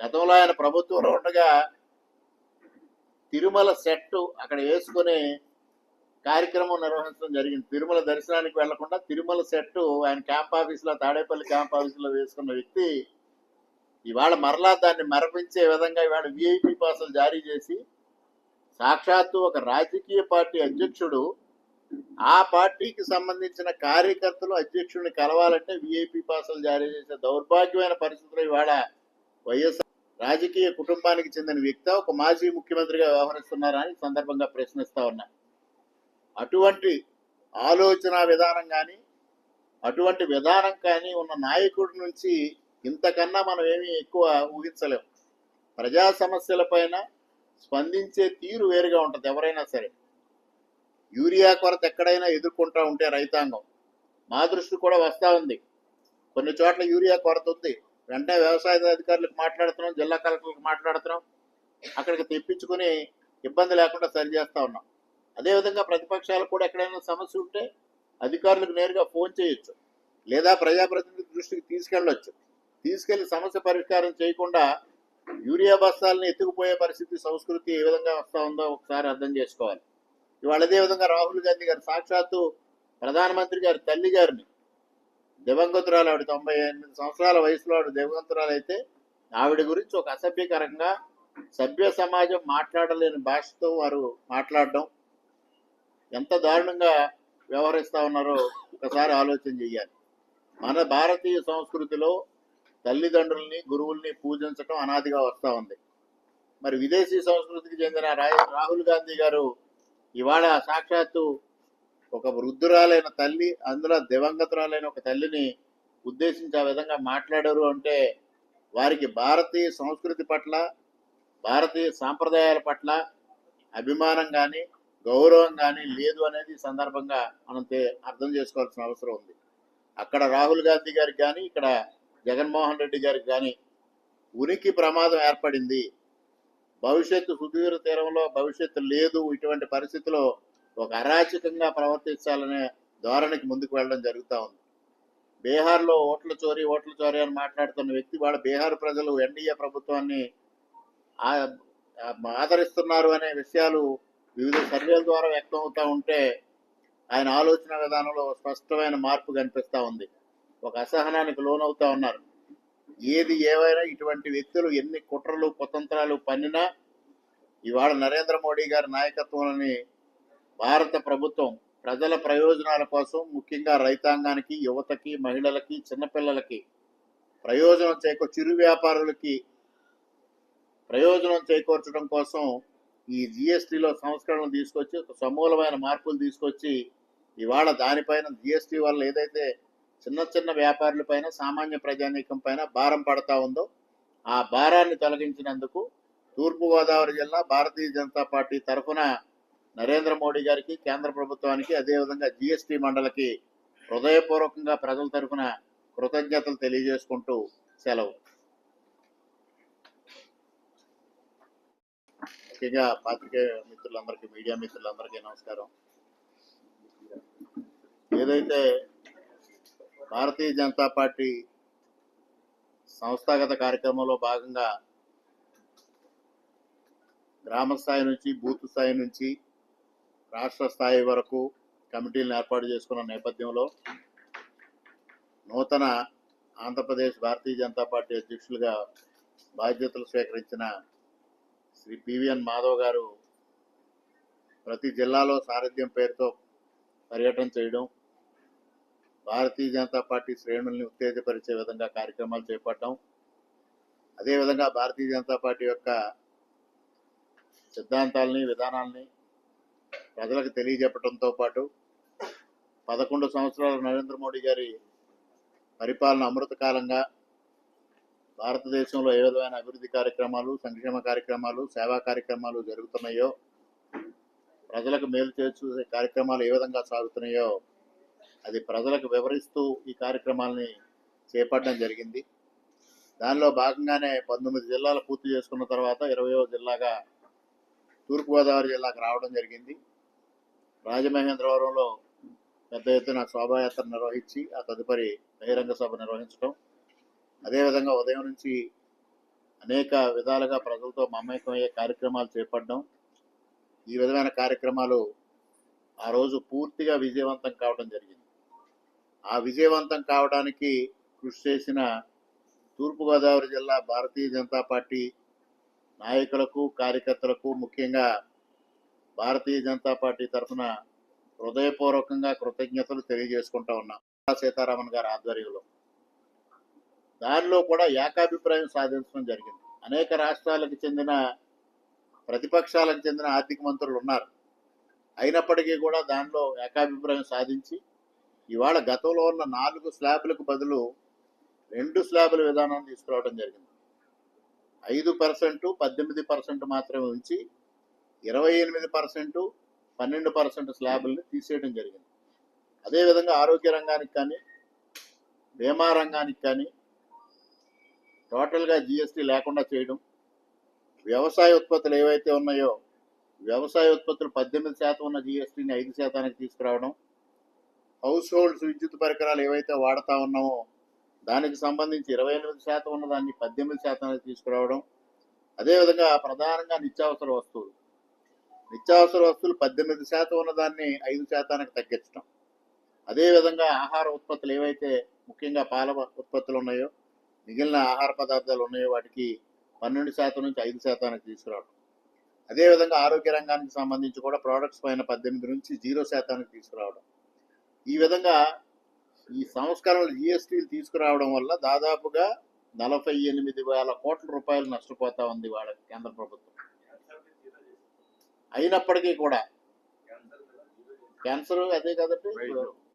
గతంలో ఆయన ప్రభుత్వంలో ఉండగా తిరుమల సెట్టు అక్కడ వేసుకుని కార్యక్రమం నిర్వహించడం జరిగింది. తిరుమల దర్శనానికి వెళ్ళకుండా తిరుమల సెట్ ఆయన క్యాంప్ ఆఫీసులో తాడేపల్లి క్యాంప్ ఆఫీసులో వేసుకున్న వ్యక్తి ఇవాళ మరలా దాన్ని మరపించే విధంగా ఇవాళ విఐపి పాసులు జారీ చేసి సాక్షాత్తు ఒక రాజకీయ పార్టీ అధ్యక్షుడు ఆ పార్టీకి సంబంధించిన కార్యకర్తలు అధ్యక్షుడిని కలవాలంటే విఐపి పాసులు జారీ చేసే దౌర్భాగ్యమైన పరిస్థితులు ఇవాళ వైఎస్ఆర్ రాజకీయ కుటుంబానికి చెందిన వ్యక్తి ఒక మాజీ ముఖ్యమంత్రిగా వ్యవహరిస్తున్నారా అని సందర్భంగా ప్రశ్నిస్తా ఉన్నా. అటువంటి ఆలోచన విధానం కానీ అటువంటి విధానం కానీ ఉన్న నాయకుడి నుంచి ఇంతకన్నా మనం ఏమీ ఎక్కువ ఊహించలేం. ప్రజా సమస్యలపైన స్పందించే తీరు వేరుగా ఉంటుంది ఎవరైనా సరే. యూరియా కొరత ఎక్కడైనా ఎదుర్కొంటూ ఉంటే రైతాంగం. మా దృష్టి కూడా వస్తూ ఉంది. కొన్ని చోట్ల యూరియా కొరత ఉంది. వెంటనే వ్యవసాయ అధికారులకు మాట్లాడుతున్నాం జిల్లా కలెక్టర్లకు మాట్లాడుతున్నాం. అక్కడికి తెప్పించుకుని ఇబ్బంది లేకుండా సరి చేస్తూ ఉన్నాం. అదేవిధంగా ప్రతిపక్షాలకు కూడా ఎక్కడైనా సమస్య ఉంటే అధికారులకు నేరుగా ఫోన్ చేయొచ్చు. లేదా ప్రజాప్రతినిధి దృష్టికి తీసుకెళ్ళొచ్చు. తీసుకెళ్ళి సమస్య పరిష్కారం చేయకుండా యూరియా బస్తాలను ఎత్తుకుపోయే పరిస్థితి సంస్కృతి ఏ విధంగా వస్తూ ఉందో ఒకసారి అర్థం చేసుకోవాలి. ఇవాళ అదే విధంగా రాహుల్ గాంధీ గారు సాక్షాత్తు ప్రధానమంత్రి గారి తల్లి గారిని దివంగతురాలు ఆవిడ తొంభై ఎనిమిది సంవత్సరాల వయసులో ఆవిడ దివంగతురాలు అయితే ఆవిడ గురించి ఒక అసభ్యకరంగా సభ్య సమాజం మాట్లాడలేని భాషతో వారు మాట్లాడడం ఎంత దారుణంగా వ్యవహరిస్తా ఉన్నారో ఒకసారి ఆలోచన చెయ్యాలి. మన భారతీయ సంస్కృతిలో తల్లిదండ్రుల్ని గురువుల్ని పూజించడం అనాదిగా వస్తూ ఉంది. మరి విదేశీ సంస్కృతికి చెందిన రా- రాహుల్ గాంధీ గారు ఇవాళ సాక్షాత్తు ఒక వృద్ధురాలైన తల్లి అందులో దివంగతురాలైన ఒక తల్లిని ఉద్దేశించి ఆ విధంగా మాట్లాడారు అంటే వారికి భారతీయ సంస్కృతి పట్ల భారతీయ సాంప్రదాయాల పట్ల అభిమానం కానీ గౌరవం కానీ లేదు అనేది సందర్భంగా మనం అర్థం చేసుకోవాల్సిన అవసరం ఉంది. అక్కడ రాహుల్ గాంధీ గారికి కానీ ఇక్కడ జగన్మోహన్ రెడ్డి గారికి కానీ ఉనికి ప్రమాదం ఏర్పడింది. భవిష్యత్తు సుదూర తీరంలో భవిష్యత్తు లేదు ఇటువంటి పరిస్థితిలో ఒక అరాచకంగా ప్రవర్తించాలనే ధోరణికి ముందుకు వెళ్ళడం జరుగుతూ ఉంది. బీహార్లో ఓట్ల చోరీ ఓట్ల చోరీ అని మాట్లాడుతున్న వ్యక్తి వాళ్ళ బీహార్ ప్రజలు ఎన్డీఏ ప్రభుత్వాన్ని ఆదరిస్తున్నారు అనే విషయాలు వివిధ సర్వేల ద్వారా వ్యక్తం అవుతూ ఉంటే ఆయన ఆలోచన విధానంలో స్పష్టమైన మార్పు కనిపిస్తూ ఉంది. ఒక అసహనానికి లోనవుతూ ఉన్నారు. ఏది ఏవైనా ఇటువంటి వ్యక్తులు ఎన్ని కుట్రలు కుతంత్రాలు పన్నినా ఇవాళ నరేంద్ర మోడీ గారి నాయకత్వంలోని భారత ప్రభుత్వం ప్రజల ప్రయోజనాల కోసం ముఖ్యంగా రైతాంగానికి యువతకి మహిళలకి చిన్నపిల్లలకి ప్రయోజనం చేకూ చిరు వ్యాపారులకి ప్రయోజనం చేకూర్చడం కోసం ఈ జిఎస్టీలో సంస్కరణలు తీసుకొచ్చి ఒక సమూలమైన మార్పులు తీసుకొచ్చి ఇవాళ దానిపైన జిఎస్టీ వల్ల ఏదైతే చిన్న చిన్న వ్యాపారుల పైన సామాన్య ప్రజానీకం పైన భారం పడతా ఉందో ఆ భారాన్ని తొలగించినందుకు తూర్పుగోదావరి జిల్లా భారతీయ జనతా పార్టీ తరఫున నరేంద్ర మోడీ గారికి కేంద్ర ప్రభుత్వానికి అదేవిధంగా జిఎస్టీ మండలికి హృదయపూర్వకంగా ప్రజల తరఫున కృతజ్ఞతలు తెలియజేసుకుంటూ సెలవు. ముఖ్యంగా పాత్రికేయ మిత్రులందరికీ మీడియా మిత్రులందరికీ నమస్కారం. ఏదైతే భారతీయ జనతా పార్టీ సంస్థాగత కార్యక్రమంలో భాగంగా గ్రామ స్థాయి నుంచి బూత్ స్థాయి నుంచి రాష్ట్ర స్థాయి వరకు కమిటీలను ఏర్పాటు చేసుకున్న నేపథ్యంలో నూతన ఆంధ్రప్రదేశ్ భారతీయ జనతా పార్టీ అధ్యక్షులుగా బాధ్యతలు స్వీకరించిన శ్రీ పివిఎన్ మాధవ్ గారు ప్రతి జిల్లాలో సారథ్యం పేరుతో పర్యటన చేయడం భారతీయ జనతా పార్టీ శ్రేణుల్ని ఉత్తేజపరిచే విధంగా కార్యక్రమాలు చేపట్టడం అదేవిధంగా భారతీయ జనతా పార్టీ యొక్క సిద్ధాంతాలని విధానాల్ని ప్రజలకు తెలియజెప్పడంతో పాటు పదకొండు సంవత్సరాల నరేంద్ర మోడీ గారి పరిపాలన అమృతకాలంగా భారతదేశంలో ఏ విధమైన అభివృద్ధి కార్యక్రమాలు సంక్షేమ కార్యక్రమాలు సేవా కార్యక్రమాలు జరుగుతున్నాయో ప్రజలకు మేలు చేసే కార్యక్రమాలు ఏ విధంగా సాగుతున్నాయో అది ప్రజలకు వివరిస్తూ ఈ కార్యక్రమాలని చేపట్టడం జరిగింది. దానిలో భాగంగానే పంతొమ్మిది జిల్లాలు పూర్తి చేసుకున్న తర్వాత ఇరవయో జిల్లాగా తూర్పుగోదావరి జిల్లాకు రావడం జరిగింది. రాజమహేంద్రవరంలో పెద్ద ఎత్తున శోభాయాత్ర నిర్వహించి ఆ తదుపరి బహిరంగ సభ నిర్వహించడం అదేవిధంగా ఉదయం నుంచి అనేక విధాలుగా ప్రజలతో మమేకమయ్యే కార్యక్రమాలు చేపట్టడం. ఈ విధమైన కార్యక్రమాలు ఆ రోజు పూర్తిగా విజయవంతం కావడం జరిగింది. ఆ విజయవంతం కావడానికి కృషి చేసిన తూర్పుగోదావరి జిల్లా భారతీయ జనతా పార్టీ నాయకులకు కార్యకర్తలకు ముఖ్యంగా భారతీయ జనతా పార్టీ తరఫున హృదయపూర్వకంగా కృతజ్ఞతలు తెలియజేసుకుంటా ఉన్నాం. సీతారామన్ గారి ఆధ్వర్యంలో. దానిలో కూడా ఏకాభిప్రాయం సాధించడం జరిగింది. అనేక రాష్ట్రాలకు చెందిన ప్రతిపక్షాలకు చెందిన ఆర్థిక మంత్రులు ఉన్నారు. అయినప్పటికీ కూడా దానిలో ఏకాభిప్రాయం సాధించి ఇవాళ గతంలో ఉన్న నాలుగు స్లాబ్లకు బదులు రెండు స్లాబుల విధానాన్ని తీసుకురావడం జరిగింది. ఐదు పర్సెంట్ పద్దెనిమిది పర్సెంట్ మాత్రమే ఉంచి ఇరవై ఎనిమిది పర్సెంట్ పన్నెండు పర్సెంట్ స్లాబుల్ని తీసేయడం జరిగింది. అదేవిధంగా ఆరోగ్య రంగానికి కానీ బీమా రంగానికి కానీ టోటల్గా జిఎస్టీ లేకుండా చేయడం వ్యవసాయ ఉత్పత్తులు ఏవైతే ఉన్నాయో వ్యవసాయ ఉత్పత్తులు పద్దెనిమిది శాతం ఉన్న జిఎస్టీని ఐదు శాతానికి తీసుకురావడం హౌస్ హోల్డ్స్ విద్యుత్ పరికరాలు ఏవైతే వాడుతూ ఉన్నామో దానికి సంబంధించి ఇరవై ఎనిమిది శాతం ఉన్న దాన్ని పద్దెనిమిది శాతానికి తీసుకురావడం అదేవిధంగా ప్రధానంగా నిత్యావసర వస్తువులు. నిత్యావసర వస్తువులు పద్దెనిమిది శాతం ఉన్న దాన్ని ఐదు శాతానికి తగ్గించడం అదేవిధంగా ఆహార ఉత్పత్తులు ఏవైతే ముఖ్యంగా పాల ఉత్పత్తులు ఉన్నాయో మిగిలిన ఆహార పదార్థాలు ఉన్నాయో వాటికి పన్నెండు శాతం నుంచి ఐదు శాతానికి తీసుకురావడం అదేవిధంగా ఆరోగ్య రంగానికి సంబంధించి కూడా ప్రోడక్ట్స్ పైన పద్దెనిమిది నుంచి జీరో శాతానికి తీసుకురావడం ఈ విధంగా ఈ సంస్కరణలు జిఎస్టీలు తీసుకురావడం వల్ల దాదాపుగా నలభై ఎనిమిది వేల కోట్ల రూపాయలు నష్టపోతా ఉంది వాళ్ళ కేంద్ర ప్రభుత్వం. అయినప్పటికీ కూడా. క్యాన్సర్ అదే కదండి.